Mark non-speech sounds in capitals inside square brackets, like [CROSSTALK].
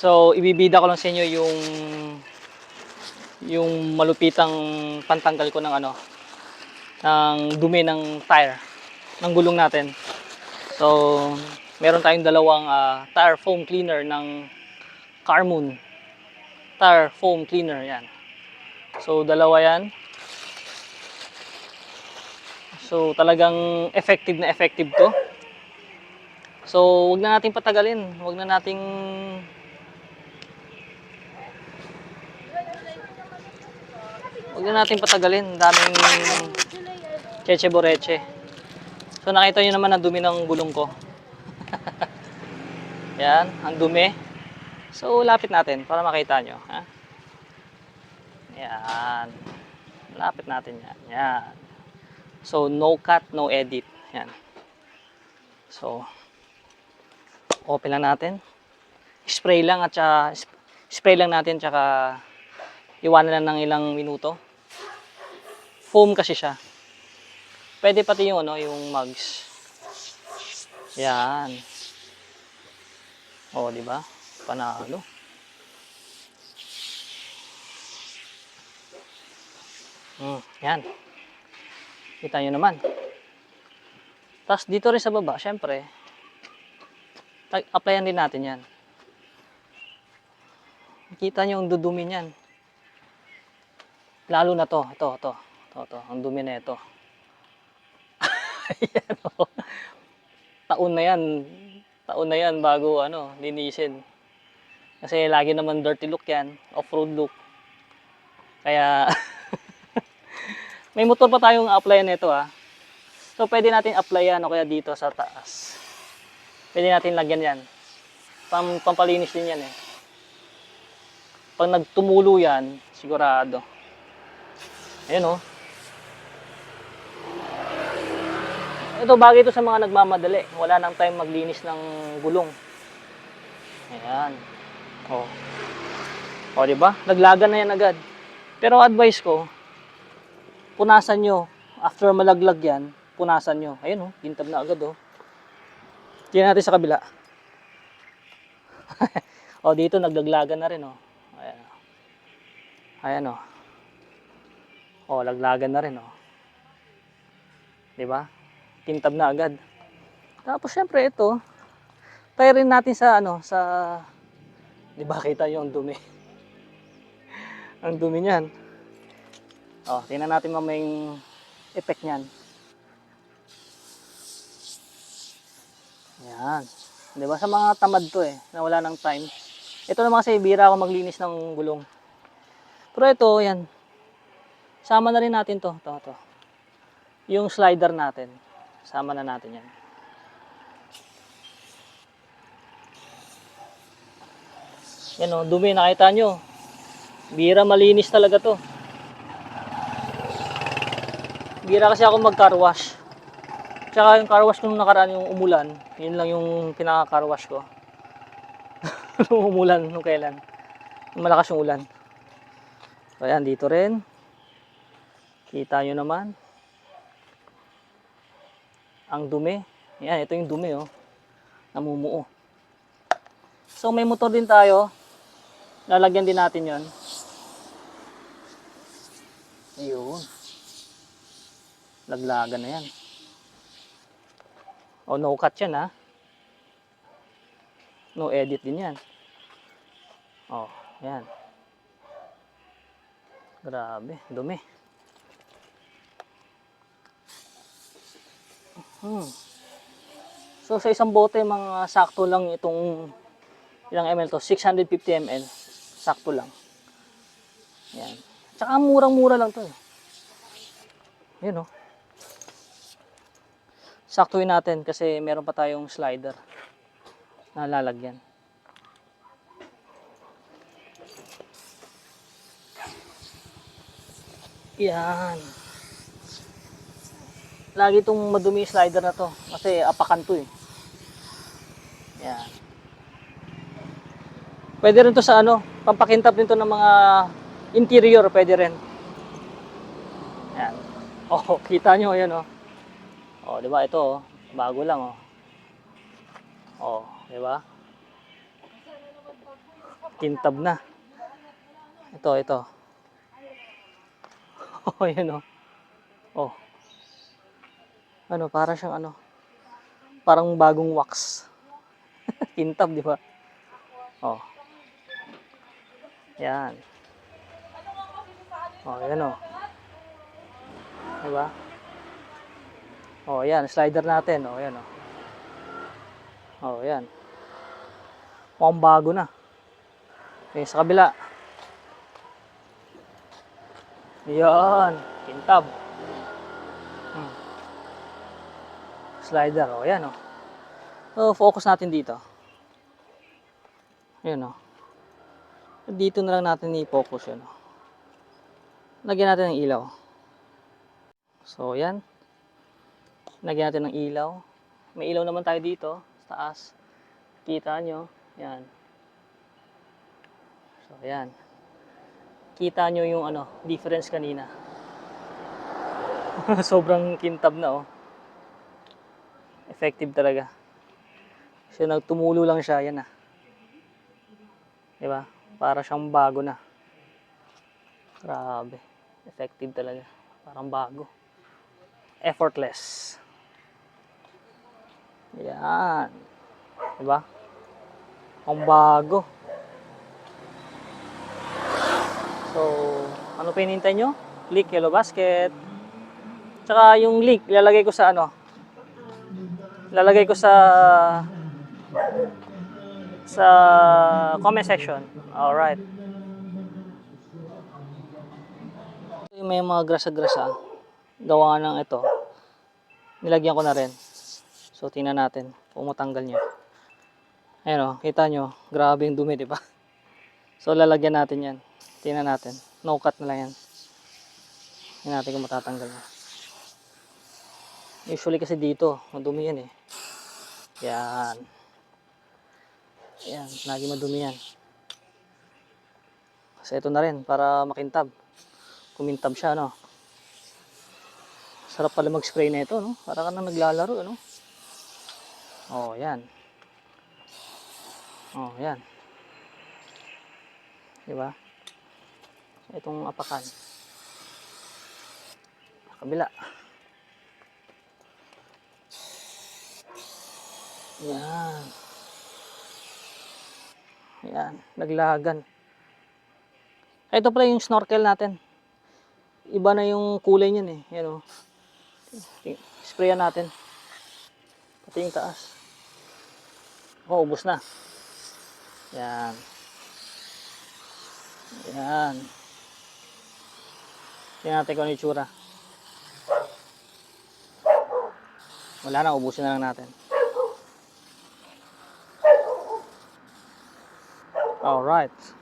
So, ibibida ko lang sa inyo yung yung malupitang pantanggal ko ng ano ng dumi ng tire ng gulong natin. So, meron tayong dalawang ah, tire foam cleaner ng Carmoon. Tire foam cleaner yan. So, dalawa yan. So, talagang effective na effective to. So, wag na nating patagalin. Wag na nating Wag na nating patagalin. Daming cheche boreche. So, nakita nyo naman ang dumi ng gulong ko. [LAUGHS] Yan, ang dumi. So, lapit natin para makita nyo. Ha? Yan. Lapit natin yan. Yan. So, no cut, no edit. Yan. So, open lang natin. Spray lang at saka, sp- spray lang natin tsaka iwanan lang ng ilang minuto. Foam kasi siya. Pwede pati yung ano, yung mugs. Yan. Oh, di ba? Panalo. Hmm, yan. Kita nyo naman. Tapos dito rin sa baba, syempre, applyan din natin yan. Kita nyo ang dudumi niyan. Lalo na to, ito, ito, ito, ito, ang dumi na ito. [LAUGHS] Ayan, oh. Taon na yan, taon na yan bago ano, linisin. Kasi lagi naman dirty look yan, off-road look. Kaya, [LAUGHS] may motor pa tayong applyan nito ah. So, pwede natin applyan o kaya dito sa taas. Pwede natin lagyan yan. Pam, pampalinis din yan eh. Pag nagtumulo yan, sigurado. Ayan oh. Ito, bagay ito sa mga nagmamadali. Wala nang time maglinis ng gulong. Ayan. Oh. O, di ba? Naglagan na yan agad. Pero advice ko, punasan nyo. After malaglag yan, punasan nyo. Ayun oh, gintab na agad oh. Tingnan natin sa kabila. [LAUGHS] o dito nagdaglagan na rin oh. Ayan. Ayan oh. O laglagan na rin oh. 'Di ba? Tintab na agad. Tapos syempre ito, try rin natin sa ano, sa 'di ba kita yung dumi. [LAUGHS] Ang dumi niyan. Oh, tingnan natin mamaya yung effect niyan. Yan. 'Di ba sa mga tamad to eh, na wala ng time. Ito naman kasi bira ako maglinis ng gulong. Pero ito, yan. Sama na rin natin to, to, to. Yung slider natin. Sama na natin yan. Yan o, dumi, nakita nyo. Bira malinis talaga to. Bira kasi ako mag-car wash. Tsaka yung car wash nung nakaraan yung umulan, yun lang yung pinaka-car wash ko. [LAUGHS] nung umulan, nung kailan. Malakas yung ulan. So ayan, dito rin. Kita nyo naman. Ang dumi. Yan, ito yung dumi oh. Namumuo. So may motor din tayo. Lalagyan din natin yon. Ayun. Laglagan na yan. O no cut yan ha. No edit din yan. Oh, yan. Grabe, dumi. Hmm. So sa isang bote mga sakto lang itong ilang ml to, 650 ml. Sakto lang. Yan. Tsaka murang-mura lang to. eh. Yun oh. Saktuin natin kasi meron pa tayong slider na lalagyan. Yan. Lagi itong madumi slider na to kasi apakan to eh. Yan. Pwede rin to sa ano, pampakintab din to ng mga interior, pwede rin. Yan. Oh, [LAUGHS] kita nyo, yan oh. Oh, di ba ito oh, bago lang oh. Oh, di ba? Kintab na. Ito, ito. [LAUGHS] Oh, yan oh. Oh. Ano, para siyang ano. Parang bagong wax. [LAUGHS] Kintab, di ba? Oh. Yan. Oh, yan oh. Di ba? Oh, yan. Slider natin. Oh, yan oh. Oh, yan. Mukhang bago na. Okay, sa kabila. Yan. Kintab. Hmm. Slider. Oh, yan oh. So, focus natin dito. Yan oh. Dito na lang natin i-focus yan oh. Lagyan natin ng ilaw. So, yan. Lagyan natin ng ilaw. May ilaw naman tayo dito sa taas. Kita nyo. Yan. So, yan. Kita nyo yung ano, difference kanina. [LAUGHS] Sobrang kintab na oh. Effective talaga. So, nagtumulo lang siya. Yan na. Diba? Para siyang bago na. Grabe. Effective talaga. Parang bago. Effortless. Yan. Diba? Ang bago. So, ano pa hinihintay nyo? Leak yellow basket. Tsaka yung link, ilalagay ko sa ano? Ilalagay ko sa sa comment section. Alright. May mga grasa-grasa, gawa ng ito, nilagyan ko na rin. So, tingnan natin kung matanggal niya. Ayan o, kita nyo, grabe yung dumi, di ba? So, lalagyan natin yan. Tingnan natin. No cut na lang yan. Tingnan natin kung matatanggal na. Usually kasi dito, madumi yan eh. Yan. Yan, lagi madumi yan. Kasi ito na rin, para makintab. Kumintab siya, no? Sarap pala mag-spray na ito, no? Para ka na naglalaro, no? Oh, yan. Oh, yan. Diba? Itong apakan. Kabila. Yan. Yan. Naglagan. Ito pala yung snorkel natin. Iba na yung kulay niyan eh. Yan o. Sprayan natin. Pati yung taas. Oh, ubos na. Yan. Yan. Tingnan natin kung ano yung itsura. Wala na, ubusin na lang natin. Alright.